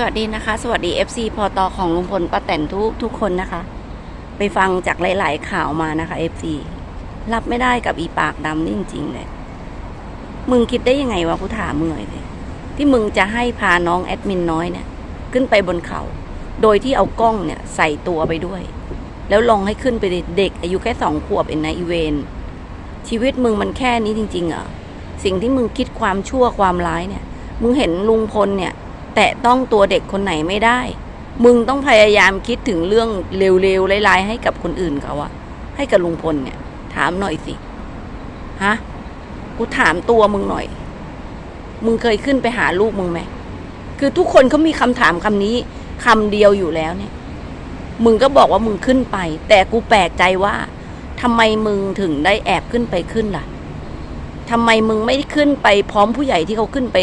สวัสดีนะคะ สวัสดี FC พอตอของลุงพลป้าแตนทุกทุกคนนะคะ ไปฟังจากหลาย ๆ ข่าวมานะคะ FC รับไม่ได้กับอีปากดำนี่จริงๆเลยมึงคิดได้ยังไงวะกูถามมึงเลยที่มึงจะให้พาน้องแอดมินน้อยเนี่ย ขึ้นไปบนเขา โดยที่เอากล้องเนี่ยใส่ตัวไปด้วย แล้วลองให้ขึ้นไปเด็ก อายุแค่สองขวบเองนะอีเวนชีวิตมึงมันแค่นี้จริงๆเหรอสิ่งที่มึงคิดความชั่วความร้ายเนี่ย มึงเห็นลุงพลเนี่ย แตะต้องตัวเด็กคนไหนไม่ได้ มึงต้องพยายามคิดถึงเรื่องเร็วๆร้ายๆให้กับคนอื่นเขาอะให้กับลุงพลเนี่ย ถามหน่อยสิฮะกูถามตัวมึงหน่อย มึงเคยขึ้นไปหาลูกมึงไหมคือทุกคนเขามีคำถามคำนี้คำเดียวอยู่แล้วเนี่ย มึงก็บอกว่ามึงขึ้นไป แต่กูแปลกใจว่าทำไมมึงถึงได้แอบขึ้นไปขึ้นล่ะทำไมมึงไม่ขึ้นไปพร้อมผู้ใหญ่ที่เขาขึ้นไป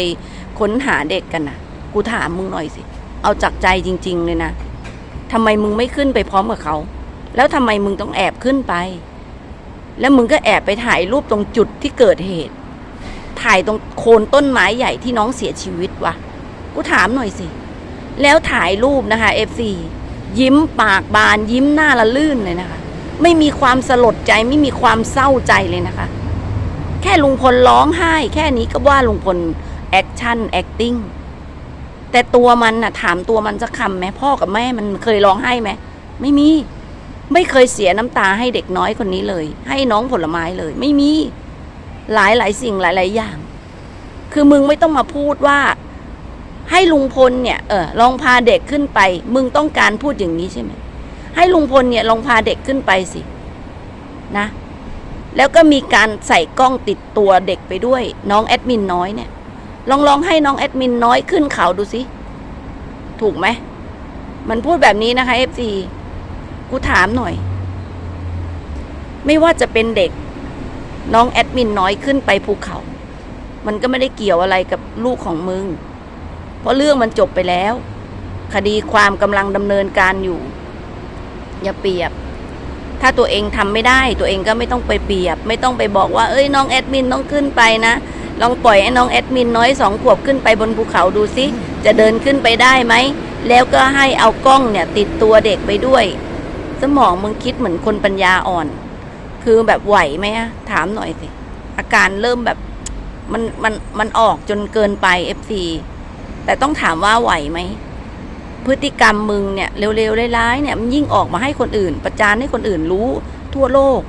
ค้นหาเด็กกันน่ะ กูถามมึงหน่อยสิ เอาจากใจจริง ๆ เลยนะทำไมมึงไม่ขึ้นไปพร้อมกับเขา แล้วทำไมมึงต้องแอบขึ้นไป แล้วมึงก็แอบไปถ่ายรูปตรงจุดที่เกิดเหตุ ถ่ายตรงโคนต้นไม้ใหญ่ที่น้องเสียชีวิตวะกูถามหน่อยสิ แล้วถ่ายรูปนะคะเอฟซียิ้มปากบานยิ้มหน้าละลื่นเลยนะคะ ไม่มีความสลดใจไม่มีความเศร้าใจเลยนะคะ แค่ลุงพลร้องไห้ แค่นี้ก็ว่าลุงพลแอคชั่นแอคติ้ง แต่ตัวมันน่ะ ถามตัวมันสักคำไหมพ่อกับแม่มันเคยร้องไห้ไหมไม่มี ไม่เคยเสียน้ำตาให้เด็กน้อยคนนี้เลย ให้น้องผลไม้เลย ไม่มีหลายหลายสิ่งหลายหลายอย่าง คือมึงไม่ต้องมาพูดว่า ให้ลุงพลเนี่ยเออลองพาเด็กขึ้นไป มึงต้องการพูดอย่างนี้ใช่ไหมให้ลุงพลเนี่ยลองพาเด็กขึ้นไปสิ นะ แล้วก็มีการใส่กล้องติดตัวเด็กไปด้วย น้องแอดมินน้อยเนี่ย ลองลองให้น้องแอดมินน้อยขึ้นเขาดูสิ ถูกไหม มันพูดแบบนี้นะคะเอฟซีกูถามหน่อย ไม่ว่าจะเป็นเด็ก น้องแอดมินน้อยขึ้นไปภูเขา มันก็ไม่ได้เกี่ยวอะไรกับลูกของมึง เพราะเรื่องมันจบไปแล้ว คดีความกำลังดำเนินการอยู่ อย่าเปรียบ ถ้าตัวเองทำไม่ได้ ตัวเองก็ไม่ต้องไปเปรียบ ไม่ต้องไปบอกว่า เอ้ยน้องแอดมินต้องขึ้นไปนะ ลองปล่อยให้น้องแอดมินน้อยสองขวบขึ้นไปบนภูเขาดูสิจะเดินขึ้นไปได้ไหม แล้วก็ให้เอากล้องเนี่ยติดตัวเด็กไปด้วย สมองมึงคิดเหมือนคนปัญญาอ่อน คือแบบไหวไหมอะถามหน่อยสิ อาการเริ่มแบบมันมันมันออกจนเกินไปเอฟซีแต่ต้องถามว่าไหวไหม พฤติกรรมมึงเนี่ยเร็วๆร้ายๆเนี่ยมันยิ่งออกมาให้คนอื่น ประจานให้คนอื่นรู้ทั่วโลก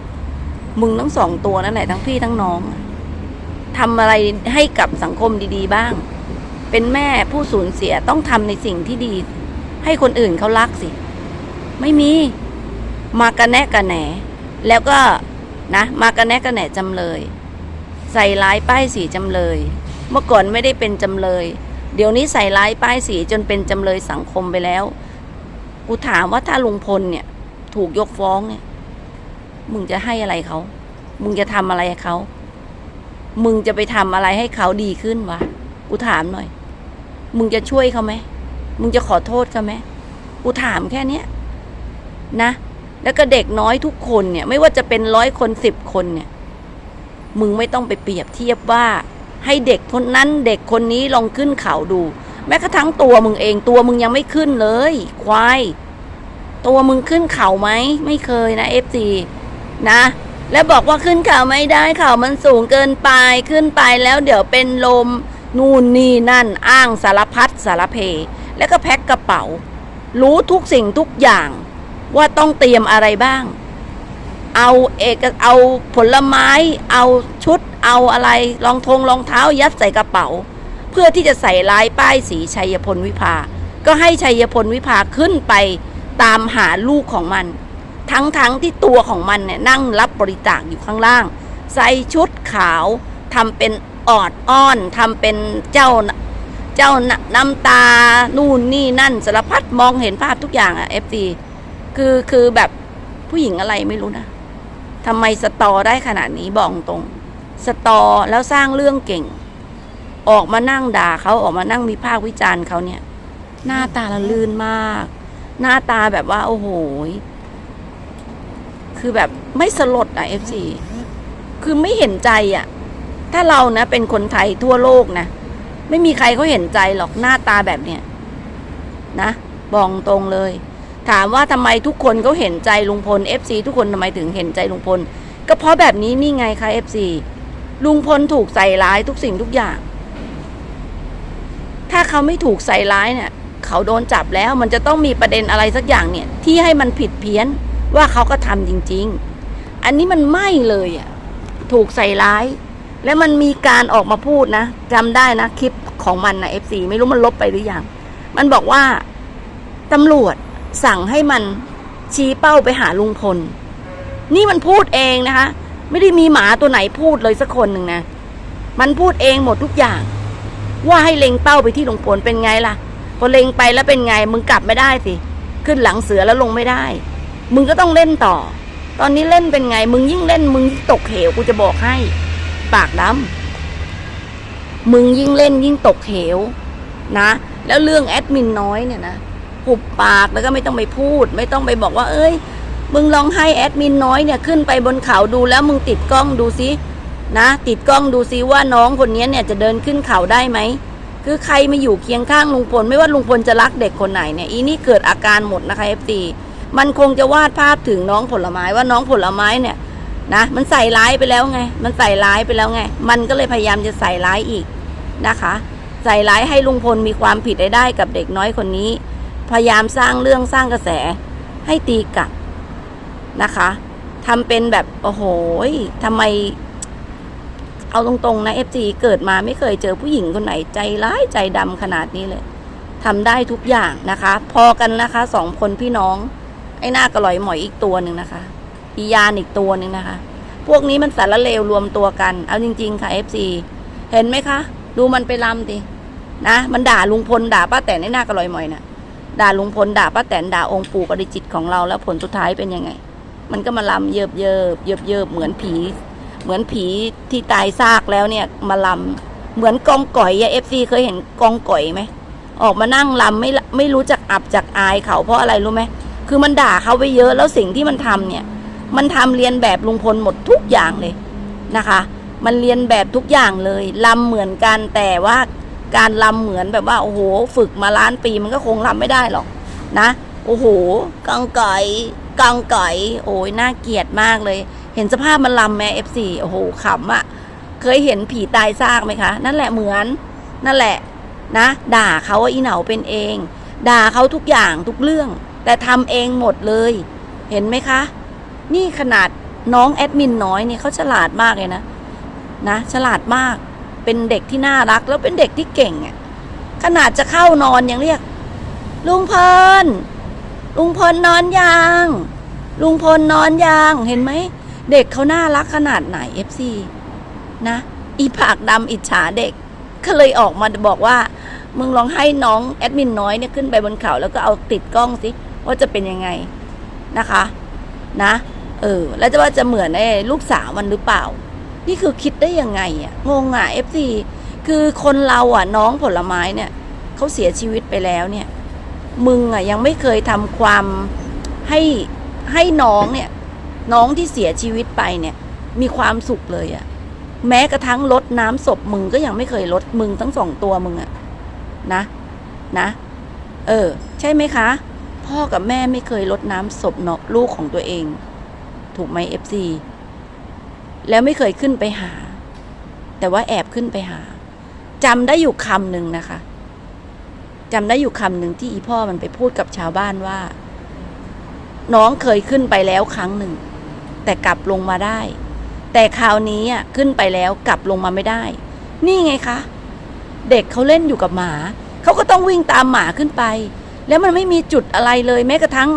มึงทั้งสองตัวนั่นแหละทั้งพี่ทั้งน้อง ทำอะไรให้กับสังคมดีๆ บ้าง เป็นแม่ผู้สูญเสียต้องทำในสิ่งที่ดี ให้คนอื่นเขารักสิ ไม่มี มากระแนะกระแหน แล้วก็นะ มากระแนะกระแหนจำเลย ใส่ร้ายป้ายสีจำเลย เมื่อก่อนไม่ได้เป็นจำเลย เดี๋ยวนี้ใส่ร้ายป้ายสีจนเป็นจำเลยสังคมไปแล้ว กูถามว่าถ้าลุงพลเนี่ย ถูกยกฟ้องเนี่ย มึงจะให้อะไรเขา มึงจะทำอะไรเขา มึงจะไปทำอะไรให้เขาดีขึ้นวะกูถามหน่อย มึงจะช่วยเขาไหมมึงจะขอโทษเขาไหมกูถามแค่เนี้ยนะ แล้วก็เด็กน้อยทุกคนเนี่ย ไม่ว่าจะเป็นร้อยคนสิบคนเนี่ย มึงไม่ต้องไปเปรียบเทียบว่า ให้เด็กคนนั้นเด็กคนนี้ลองขึ้นเขาดู แม้กระทั่งตัวมึงเองตัวมึงยังไม่ขึ้นเลย ควายตัวมึงขึ้นเขาไหมไม่เคยนะเอฟซีนะ แล้วบอกว่าขึ้นเขาไม่ได้เขามันสูงเกินไปขึ้นไปแล้วเดี๋ยวเป็นลมนู่นนี่นั่นอ้างสารพัดสารเพ แล้วก็แพ็คกระเป๋า รู้ทุกสิ่งทุกอย่างว่าต้องเตรียมอะไรบ้าง เอาเอกเอาผลไม้ เอาชุด เอาอะไรรองทงรองเท้ายัดใส่กระเป๋า เพื่อที่จะใส่ลายป้ายสีชัยพลวิภา ก็ให้ชัยพลวิภาขึ้นไปตามหาลูกของมัน ทั้งๆทที่ตัวของมันเนี่ยนั่งรับบริจาคอยู่ข้างล่าง ใส่ชุดขาวทำเป็นออดอ้อนทำเป็นเจ้าเจ้าน้ำตา นู่นนี่นั่นสารพัดมองเห็นภาพทุกอย่างอะเอฟซีคือคือแบบผู้หญิงอะไรไม่รู้นะทำไมสตอได้ขนาดนี้บอกตรง สตอแล้วสร้างเรื่องเก่ง ออกมานั่งด่าเขาออกมานั่งมีภาควิจารณ์เขาเนี่ย หน้าตาละลื่นมาก หน้าตาแบบว่า โอ้โห คือแบบไม่สลดอะเอฟซีคือไม่เห็นใจอะ ถ้าเรานะเป็นคนไทยทั่วโลกนะ ไม่มีใครเขาเห็นใจหรอกหน้าตาแบบเนี้ยนะบอกตรงเลย ถามว่าทำไมทุกคนเขาเห็นใจลุงพล FC ทุกคนทำไมถึงเห็นใจลุงพล ก็เพราะแบบนี้นี่ไงคะ FC ลุงพลถูกใส่ร้ายทุกสิ่งทุกอย่าง ถ้าเขาไม่ถูกใส่ร้ายเนี่ย เขาโดนจับแล้วมันจะต้องมีประเด็นอะไรสักอย่างเนี่ย ที่ให้มันผิดเพี้ยน ว่าเขาก็ทำจริง ๆ อันนี้มันไม่เลยอะ ถูกใส่ร้าย แล้วมันมีการออกมาพูดนะจำได้นะคลิปของมันนะ FC ไม่รู้มันลบไปหรือยัง มันบอกว่าตำรวจสั่งให้มันชี้เป้าไปหาลุงพล นี่มันพูดเองนะคะ ไม่ได้มีหมาตัวไหนพูดเลยสักคนหนึ่งนะ มันพูดเองหมดทุกอย่าง ว่าให้เล็งเป้าไปที่ลุงพลเป็นไงล่ะ พอเล็งไปแล้วเป็นไง มึงกลับไม่ได้สิ ขึ้นหลังเสือแล้วลงไม่ได้ มึงก็ต้องเล่นต่อ ตอนนี้เล่นเป็นไง มึงยิ่งเล่น มึงยิ่งตกเหวกูจะบอกให้ ปากดำมึงยิ่งเล่นยิ่งตกเหวนะ แล้วเรื่องแอดมินน้อยเนี่ยนะหุบปากแล้วก็ไม่ต้องไปพูด ไม่ต้องไปบอกว่า เอ้ย มึงลองให้แอดมินน้อยเนี่ยขึ้นไปบนเขาดูแล้วมึงติดกล้องดูซินะติดกล้องดูซิว่าน้องคนนี้เนี่ยจะเดินขึ้นเขาได้ไหมคือใครมาอยู่เคียงข้างลุงพลไม่ว่าลุงพลจะรักเด็กคนไหนเนี่ยอีนี่เกิดอาการหมดนะคะเอฟซี มันคงจะวาดภาพถึงน้องผลไม้ว่าน้องผลไม้เนี่ยนะมันใส่ร้ายไปแล้วไง มันใส่ร้ายไปแล้วไง มันก็เลยพยายามจะใส่ร้ายอีกนะคะ ใส่ร้ายให้ลุงพลมีความผิดได้กับเด็กน้อยคนนี้ พยายามสร้างเรื่องสร้างกระแสให้ตีกลับนะคะทำเป็นแบบโอ้โหทำไม เอาตรงๆนะเอฟจีเกิดมาไม่เคยเจอผู้หญิงคนไหนใจร้ายใจดำขนาดนี้เลยทำได้ทุกอย่างนะคะ พอกันนะคะสองคนพี่น้อง ไอ้หน้ากระลอยหมอยอีกตัวหนึ่งนะคะ อียานอีกตัวหนึ่งนะคะ พวกนี้มันสารเลวรวมตัวกัน เอาจริง ๆ ค่ะเอฟซีเห็นไหมคะ ดูมันไปลำดินะมันด่าลุงพลด่าป้าแตนไอ้หน้ากระลอยหมอยน่ะด่าลุงพลด่าป้าแตนด่าองค์ปู่ปริจิตของเราแล้วผลสุดท้ายเป็นยังไง มันก็มาลำเยิบเยิบเยิบเยิบเหมือนผี เหมือนผีที่ตายซากแล้วเนี่ยมาลำเหมือนกองก่อยอะเอฟซีเคยเห็นกองก่อยไหมออกมานั่งลำไม่ไม่รู้จักอับจากอายเขาเพราะอะไรรู้ไหม คือมันด่าเขาไปเยอะแล้วสิ่งที่มันทำเนี่ย มันทำเรียนแบบลุงพลหมดทุกอย่างเลยนะคะ มันเรียนแบบทุกอย่างเลยลำเหมือนกันแต่ว่าการลำเหมือนแบบว่าโอ้โห ฝึกมาล้านปีมันก็คงลำไม่ได้หรอกนะ โอ้โหกองก่กองก่โอ้ยน่าเกลียดมากเลย เห็นสภาพมันลำแม่เอฟซีโอ้โหขำอะ่ะเคยเห็นผีตายซากไหมคะ นั่นแหละเหมือน นั่นแหละนะ ด่าเขาว่าอีเหนาเป็นเอง ด่าเขาทุกอย่างทุกเรื่อง แต่ทำเองหมดเลย เห็นไหมคะ นี่ขนาดน้องแอดมินน้อยเนี่ยเขาฉลาดมากเลยนะ นะฉลาดมาก เป็นเด็กที่น่ารัก แล้วเป็นเด็กที่เก่งอะ่ะ ขนาดจะเข้านอนยังเรียก ลุงพลลุงพลนอนยังลุงพลนอนยังเห็นไหม เด็กเขาน่ารักขนาดไหน FC นะ อีผากดำอิจฉาเด็ก ก็เลยออกมาบอกว่า มึงลองให้น้องแอดมินน้อยเนี่ยขึ้นไปบนเขาแล้วก็เอาติดกล้องสิ ว่าจะเป็นยังไงนะคะนะเออแล้วจะว่าจะเหมือนไอ้ลูกสาวมันหรือเปล่า นี่คือคิดได้ยังไงอะงงอะ FC คือคนเราอะน้องผลไม้เนี่ยเขาเสียชีวิตไปแล้วเนี่ย มึงอะยังไม่เคยทำความให้ให้น้องเนี่ย น้องที่เสียชีวิตไปเนี่ย มีความสุขเลยอะแม้กระทั่งลดน้ำศพมึงก็ยังไม่เคยลดมึงทั้งสองตัวมึงอะนะนะ เออ ใช่ไหมคะ พ่อกับแม่ไม่เคยลดน้ำศพเนาะลูกของตัวเอง ถูกไหมเอฟซีแล้วไม่เคยขึ้นไปหา แต่ว่าแอบขึ้นไปหาจำได้อยู่คำหนึ่งนะคะจำได้อยู่คำหนึ่งที่อีพ่อมันไปพูดกับชาวบ้านว่า น้องเคยขึ้นไปแล้วครั้งหนึ่ง แต่กลับลงมาได้ แต่คราวนี้อะขึ้นไปแล้วกลับลงมาไม่ได้ นี่ไงคะ เด็กเขาเล่นอยู่กับหมา เขาก็ต้องวิ่งตามหมาขึ้นไป แล้วมันไม่มีจุดอะไรเลยแม้กระทั่ง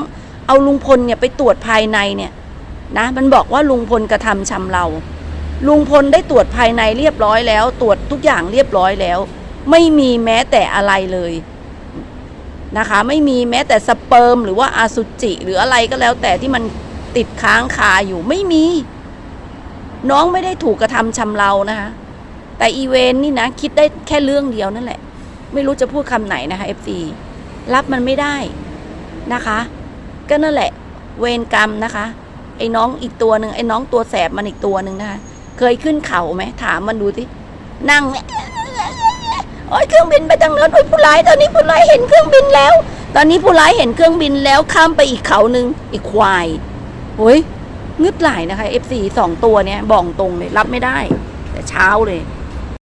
เอาลุงพลเนี่ยไปตรวจภายในเนี่ยนะมันบอกว่าลุงพลกระทำชำเรา ลุงพลได้ตรวจภายในเรียบร้อยแล้ว ตรวจทุกอย่างเรียบร้อยแล้ว ไม่มีแม้แต่อะไรเลยนะคะ ไม่มีแม้แต่สเปิร์มหรือว่าอาสุจิ หรืออะไรก็แล้ว แต่ที่มันติดค้างคาอยู่ไม่มี น้องไม่ได้ถูกกระทำชำเรานะคะแต่อีเวนนี่นะ คิดได้แค่เรื่องเดียวนั่นแหละ ไม่รู้จะพูดคำไหนนะคะ FC รับมันไม่ได้นะคะ ก็นั่นแหละ เวรกรรมนะคะ ไอ้น้องอีกตัวหนึ่งไอ้น้องตัวแสบมันอีกตัวหนึ่งนะคะ เคยขึ้นเขาไหมถามมันดูสินั่งโอ้ยเครื่องบินไปทางเนินโอ้ยผู้ร้ายตอนนี้ผู้ร้ายเห็นเครื่องบินแล้ว ตอนนี้ผู้ร้ายเห็นเครื่องบินแล้วข้ามไปอีกเขาหนึ่งอีกควายโอ้ยงึดไหลนะคะ F4 สองตัวเนี้ยบอกตรงเลย รับไม่ได้ แต่เช้าเลย